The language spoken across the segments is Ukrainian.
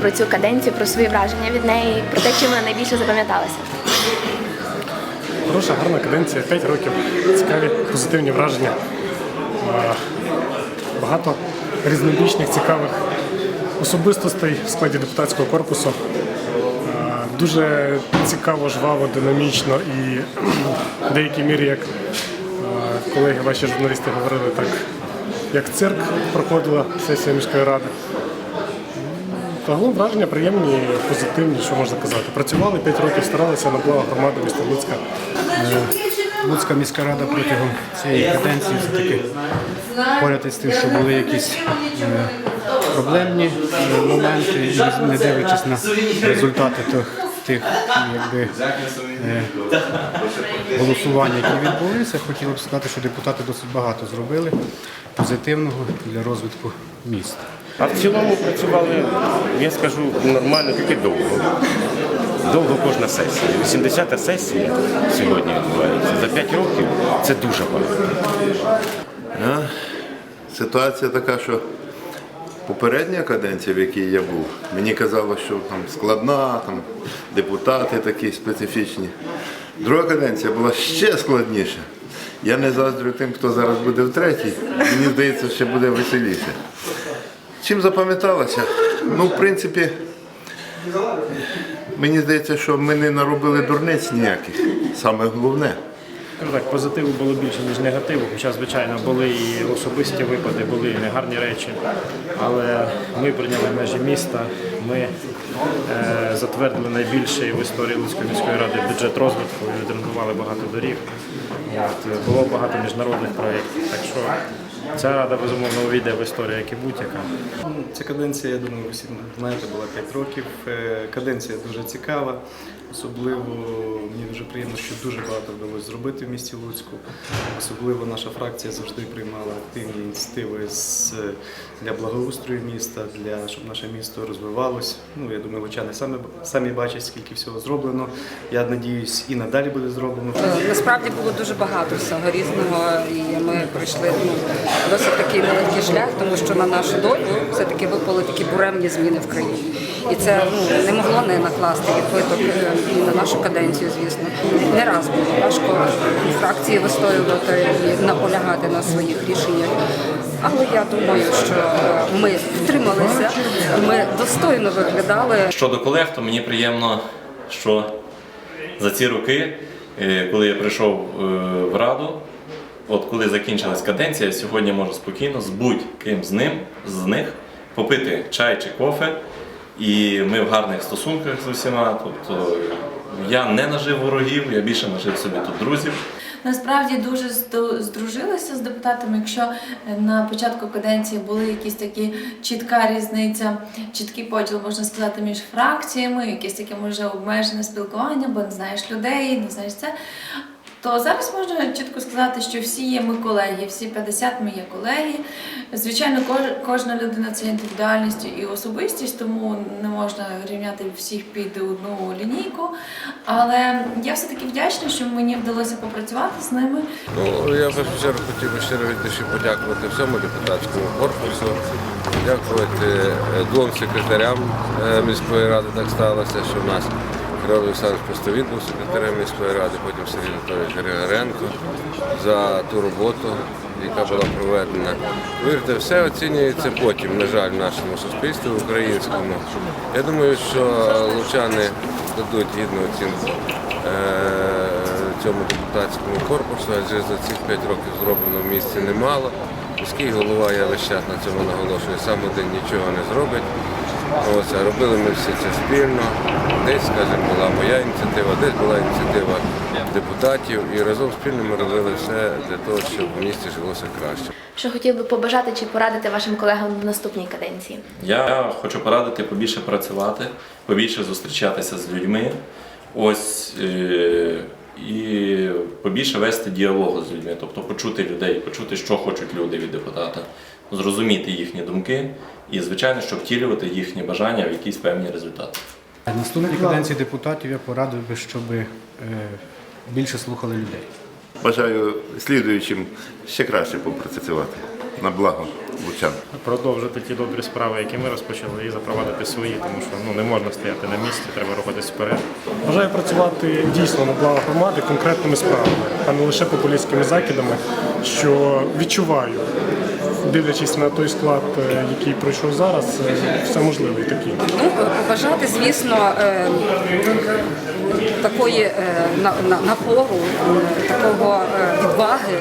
про цю каденцію, про свої враження від неї, про те, чим вона найбільше запам'яталася. Хороша, гарна каденція, 5 років, цікаві, позитивні враження. Багато різнобічних, цікавих особистостей в складі депутатського корпусу. Дуже цікаво, жваво, динамічно і в деякій мірі, як колеги ваші журналісти говорили, так як цирк проходила сесія міської ради. Загалом враження приємні, позитивні, що можна казати. Працювали 5 років, старалися на благо громади міста Луцька. Луцька міська рада протягом цієї каденції все-таки поряд із тим, що були якісь е, проблемні е, моменти, і не дивлячись на результати тих, якби, е, голосувань, які відбулися, хотіло б сказати, що депутати досить багато зробили позитивного для розвитку міста. А в цілому працювали, я скажу, нормально, тільки довго. Довго кожна сесія. 80-та сесія сьогодні відбувається. За 5 років це дуже багато. А, Ситуація така, що попередня каденція, в якій я був, мені казалось, що там складна, там депутати такі специфічні. Друга каденція була ще складніша. Я не заздрю тим, хто зараз буде в третій. Мені здається, ще буде веселіше. Чим запам'яталося? Ну, в принципі, мені здається, що ми не наробили дурниць ніяких. Саме головне. Скажу так, позитиву було більше, ніж негативу, хоча, звичайно, були і особисті випади, були і негарні речі. Але ми прийняли межі міста, ми е, затвердили найбільший в історії Луцької міської ради бюджет розвитку, відремонтували багато доріг. Е, було багато міжнародних проєктів. Так що ця рада, безумовно, увійде в історію, як і будь-яка. Ця каденція, я думаю, ви всі знаєте, була 5 років. Е, Каденція дуже цікава. Особливо мені дуже приємно, що дуже багато вдалося зробити в місті Луцьку. Особливо наша фракція завжди приймала активні ініціативи з, для благоустрою міста, для щоб наше місто розвивалось. Ну я думаю, лучани самі самі бачать, скільки всього зроблено. Я надіюсь, і надалі буде зроблено. Насправді було дуже багато всього різного, і ми пройшли ну, досить такий нелегкий шлях, тому що на нашу долю все-таки випали такі буремні зміни в країні. І це ну, не могло не накласти відбиток е, і на нашу каденцію, звісно. Не раз було важко фракції вистоювати і наполягати на своїх рішеннях. Але я думаю, що е, ми втрималися, ми достойно виглядали. Щодо колег, то мені приємно, що за ці роки, е, коли я прийшов в Раду, от коли закінчилась каденція, сьогодні можу спокійно з будь-ким з ним, з них попити чай чи кофе. І ми в гарних стосунках з усіма. Тобто я не нажив ворогів, я більше нажив собі тут друзів. Насправді дуже здружилися з депутатами. Якщо е, на початку каденції були якісь такі чітка різниця, чіткий поділ, можна сказати, між фракціями, якесь таке може обмежене спілкування, бо не знаєш людей, не знаєш це. То зараз можна чітко сказати, що всі є ми колеги, всі 50 ми є колеги. Звичайно, кож- кожна людина це індивідуальність і особистість, тому не можна рівняти всіх під одну лінійку. Але я все-таки вдячна, що мені вдалося попрацювати з ними. Ну, я в першу хотів щиро від душі подякувати всьому депутатському корпусу, подякувати е, двом секретарям е, міської ради. Так сталося, що в нас Кирило Олександрович Постовіт був секретарем міської ради, потім Сергій Анатолійович Григоренко за ту роботу, яка була проведена. Вірте, все оцінюється потім, на жаль, в нашому суспільстві українському. Я думаю, що лучани дадуть гідну оцінку. е, цьому депутатському корпусу, адже за цих 5 років зроблено в місті немало. Міський голова, я весь час на цьому наголошую, сам один нічого не зробить. Ось, робили ми все це спільно. Десь, скажімо, була моя ініціатива, десь була ініціатива депутатів, і разом спільно ми робили все для того, щоб в місті жилося краще. Що хотів би побажати чи порадити вашим колегам в наступній каденції? Я хочу порадити побільше працювати, побільше зустрічатися з людьми. Ось е, і побільше вести діалогу з людьми, тобто почути людей, почути, що хочуть люди від депутата, зрозуміти їхні думки і, звичайно, щоб втілювати їхні бажання в якісь певні результати. Наступні каденції депутатів я порадив би, щоб е, більше слухали людей. Бажаю слідуючим ще краще попрацювати на благо лучан. Продовжити ті добрі справи, які ми розпочали, і запровадити свої, тому що ну не можна стояти на місці, треба рухатись вперед. Бажаю працювати дійсно на благо громади конкретними справами, а не лише популістськими закидами, що відчуваю, дивлячись на той склад, е, який пройшов зараз, е, все можливе і такий. Ну, побажати, звісно, е, такої на- на- напору, такого відваги,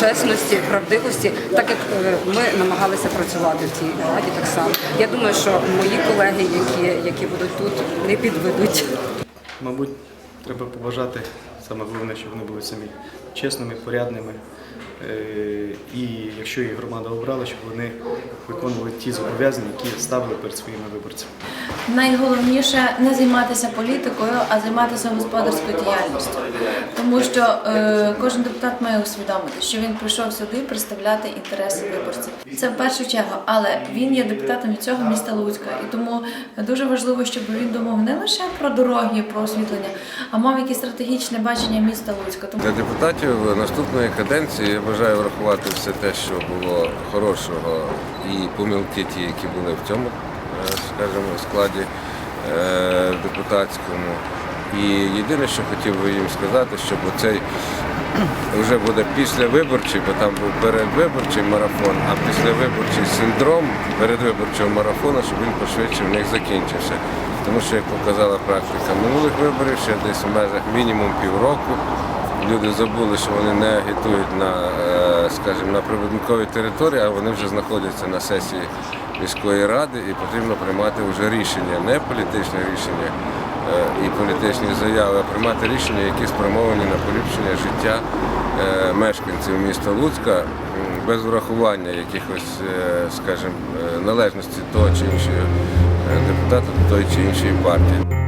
чесності, правдивості, так як ми намагалися працювати в цій раді так само. Я думаю, що мої колеги, які, які будуть тут, не підведуть. Мабуть, треба побажати саме головне, щоб вони були самі чесними, порядними. Е, І якщо їх громада обрала, щоб вони виконували ті зобов'язання, які ставили перед своїми виборцями. Найголовніше не займатися політикою, а займатися господарською діяльністю. Тому що е, кожен депутат має усвідомити, що він прийшов сюди представляти інтереси виборців. Це в першу чергу, але він є депутатом від цього міста Луцька, і тому дуже важливо, щоб він думав не лише про дороги, про освітлення, а мав якесь стратегічне бачення міста Луцька. Тому Для депутатів наступної каденції я бажаю врахувати все те, що було хорошого, і помилки ті, які були в цьому, е, скажімо, складі е, депутатському. І єдине, що хотів би їм сказати, щоб оцей вже буде післявиборчий, бо там був передвиборчий марафон, а післявиборчий синдром передвиборчого марафону, щоб він пошвидше в них закінчився. Тому що, як показала практика минулих виборів, ще десь в межах мінімум півроку люди забули, що вони не агітують на, е, скажімо, на прибудинковій території, а вони вже знаходяться на сесії міської ради і потрібно приймати вже рішення, не політичне рішення е, і політичні заяви, а приймати рішення, які спрямовані на поліпшення життя е, мешканців міста Луцька без врахування якихось, скажімо, належності того чи іншого депутата до тої чи іншої партії.